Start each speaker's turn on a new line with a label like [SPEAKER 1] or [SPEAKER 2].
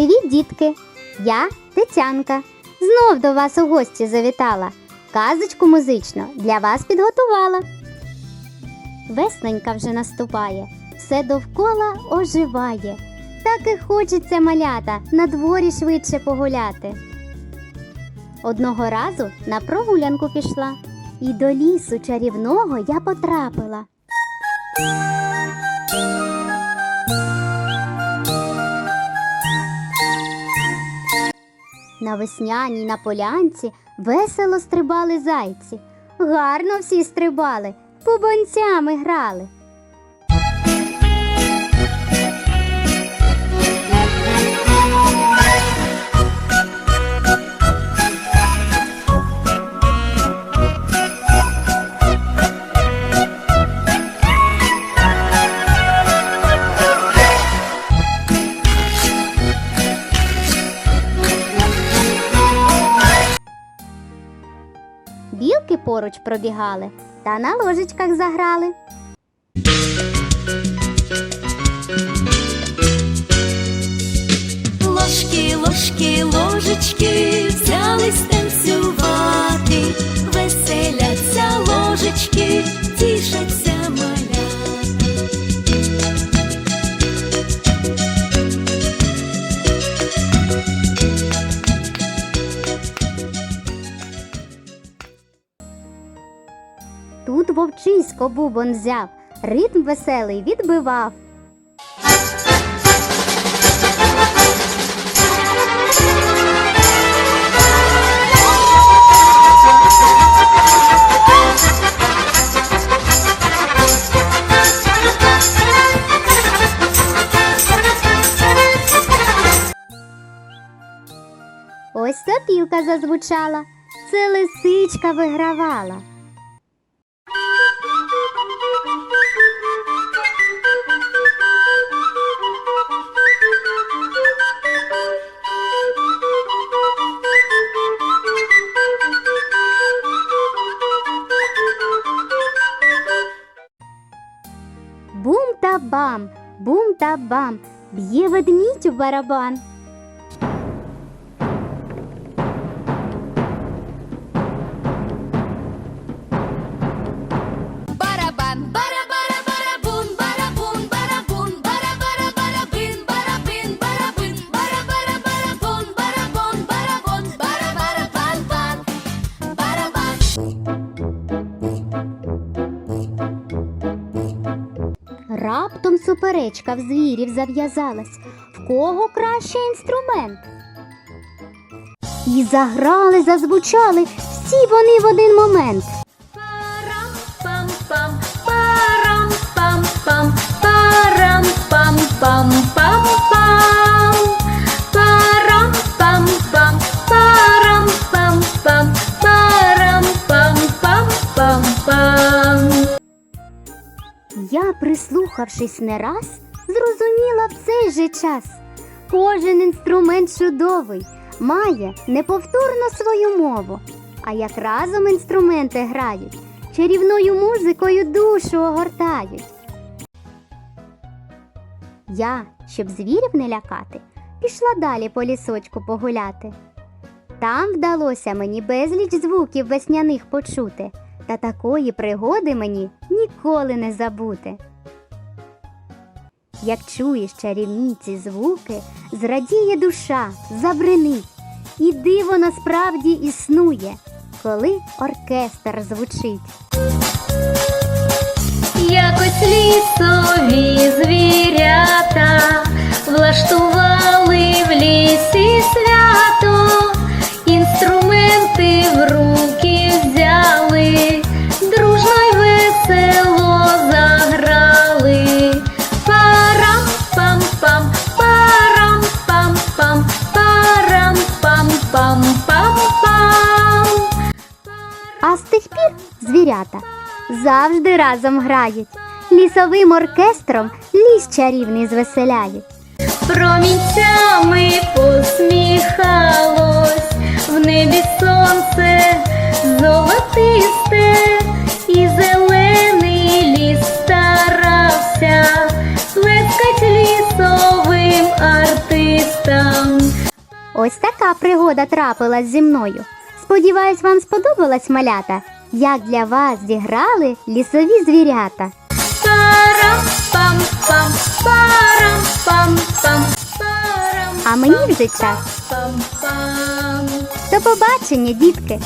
[SPEAKER 1] Привіт, дітки! Я Тетянка. Знов до вас у гості завітала. Казочку музичну для вас підготувала. Весненька вже наступає, все довкола оживає. Так і хочеться малята на дворі швидше погуляти. Одного разу на прогулянку пішла, і до лісу чарівного я потрапила. На весняній на полянці весело стрибали зайці. Гарно всі стрибали, побонцями грали. Білки поруч пробігали та на ложечках заграли.
[SPEAKER 2] Ложки, ложки, ложечки, взялись танцювати,
[SPEAKER 1] вовчисько бубон взяв, ритм веселий відбивав. Ось сопілка зазвучала, це лисичка вигравала. Бам, бум та бам, б'є ведмідь у барабан. Раптом суперечка в звірів зав'язалась. В кого краще інструмент? І заграли, зазвучали всі вони в один момент.
[SPEAKER 2] Парам-пам-пам, парам-пам-пам, парам-пам-пам-пам-пам.
[SPEAKER 1] Прислухавшись не раз, зрозуміла в цей же час. Кожен інструмент чудовий, має неповторно свою мову. А як разом інструменти грають, чарівною музикою душу огортають. Я, щоб звірів не лякати, пішла далі по лісочку погуляти. Там вдалося мені безліч звуків весняних почути, та такої пригоди мені ніколи не забути. Як чуєш чарівні ці звуки, зрадіє душа, забринить, і диво насправді існує, коли оркестр звучить.
[SPEAKER 2] Якось лісові звірята
[SPEAKER 1] звірята завжди разом грають, лісовим оркестром ліс чарівний звеселяють.
[SPEAKER 2] Промінцями посміхалось, в небі сонце золотисте, і зелений ліс старався плескать лісовим артистам.
[SPEAKER 1] Ось така пригода трапилась зі мною. Сподіваюсь, вам сподобалась малята, як для вас зіграли лісові звірята. А мені вже час. До побачення, дітки!